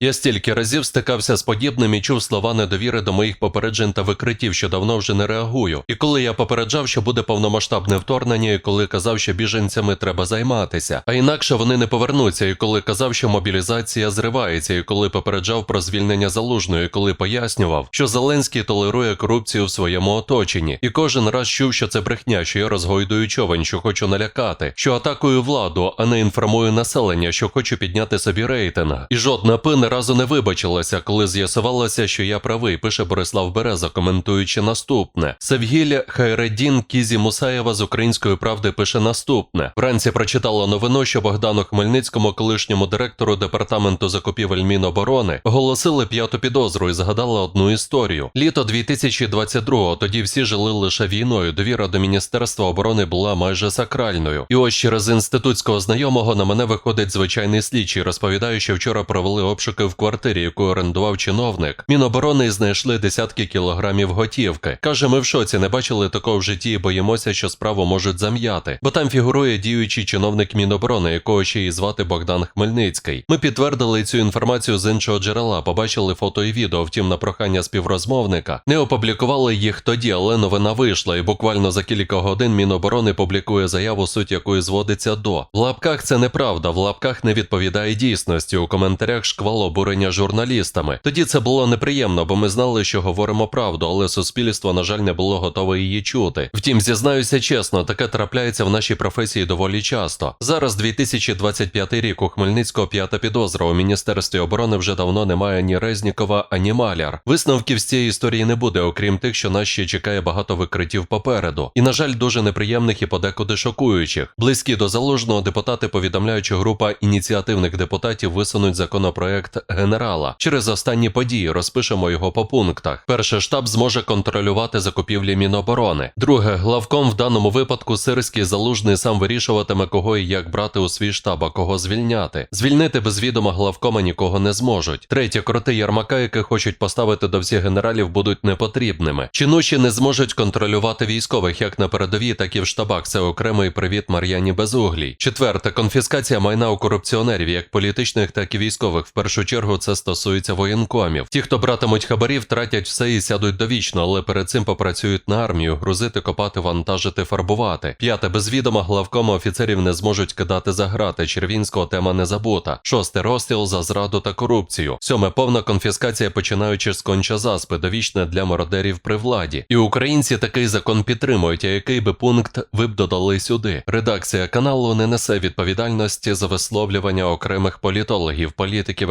Я стільки разів стикався з подібним і чув слова недовіри до моїх попереджень та викриттів, що давно вже не реагую. І коли я попереджав, що буде повномасштабне вторгнення, і коли казав, що біженцями треба займатися, а інакше вони не повернуться, і коли казав, що мобілізація зривається, і коли попереджав про звільнення залужної, і коли пояснював, що Зеленський толерує корупцію в своєму оточенні, і кожен раз чув, що це брехня, що я розгойдую човен, що хочу налякати, що атакую владу, а не інформую населення, що хочу підняти собі рейтинг. І жодна пи не разу не вибачилася, коли з'ясувалося, що я правий, пише Борислав Береза, коментуючи наступне. Севгіль Хайреддін Кізі Мусаєва з української правди пише наступне. Вранці прочитала новину, що Богдану Хмельницькому, колишньому директору департаменту закупівель Міноборони, оголосили п'яту підозру і згадала одну історію. Літо 2022-го тоді всі жили лише війною. Довіра до Міністерства оборони була майже сакральною. І ось через інститутського знайомого на мене виходить звичайний слідчий, розповідає, що вчора провели обшуки в квартирі, яку орендував чиновник. Міноборони знайшли десятки кілограмів готівки. Каже, ми в шоці не бачили такого в житті і боїмося, що справу можуть зам'яти, бо там фігурує діючий чиновник Міноборони, якого ще й звати Богдан Хмельницький. Ми підтвердили цю інформацію з іншого джерела, побачили фото і відео. Втім, на прохання співрозмовника не опублікували їх тоді, але новина вийшла, і буквально за кілька годин Міноборони публікує заяву, суть якої зводиться до в лапках. Це неправда, в лапках не відповідає дійсності. У коментарях шквал обурення журналістами. Тоді це було неприємно, бо ми знали, що говоримо правду, але суспільство, на жаль, не було готове її чути. Втім, зізнаюся чесно, таке трапляється в нашій професії доволі часто. Зараз 2025 рік у Хмельницького п'ята підозра. У міністерстві оборони вже давно немає ні Резнікова, ані Маляр. Висновків з цієї історії не буде, окрім тих, що нас ще чекає багато викриттів попереду. І, на жаль, дуже неприємних і подекуди шокуючих. Близькі до залужного депутати повідомляють, що група ініціативних депутатів висунуть законопроект генерала. Через останні події розпишемо його по пунктах. Перше, штаб зможе контролювати закупівлі Міноборони. Друге, главком в даному випадку сирський залужний сам вирішуватиме, кого і як брати у свій штаб, а кого звільняти. Звільнити без відома главкома нікого не зможуть. Третє, кроти Ярмака, які хочуть поставити до всіх генералів, будуть непотрібними. Чинуші не зможуть контролювати військових як на передовій, так і в штабах. Це окремий привіт Мар'яні Безуглій. Четверте, конфіскація майна у корупціонерів, як політичних, так і військових. В першу чергу це стосується воєнкомів. Ті, хто братимуть хабарі, втратять все і сядуть довічно, але перед цим попрацюють на армію, грузити, копати, вантажити, фарбувати. П'яте, без відома главкома офіцерів не зможуть кидати за грати. Червінського тема не забута. Шосте розстріл за зраду та корупцію. Сьоме повна конфіскація, починаючи з конча заспи, довічне для мародерів при владі. І українці такий закон підтримують. А який би пункт ви б додали сюди? Редакція каналу не несе відповідальності за висловлювання окремих політологів, політиків,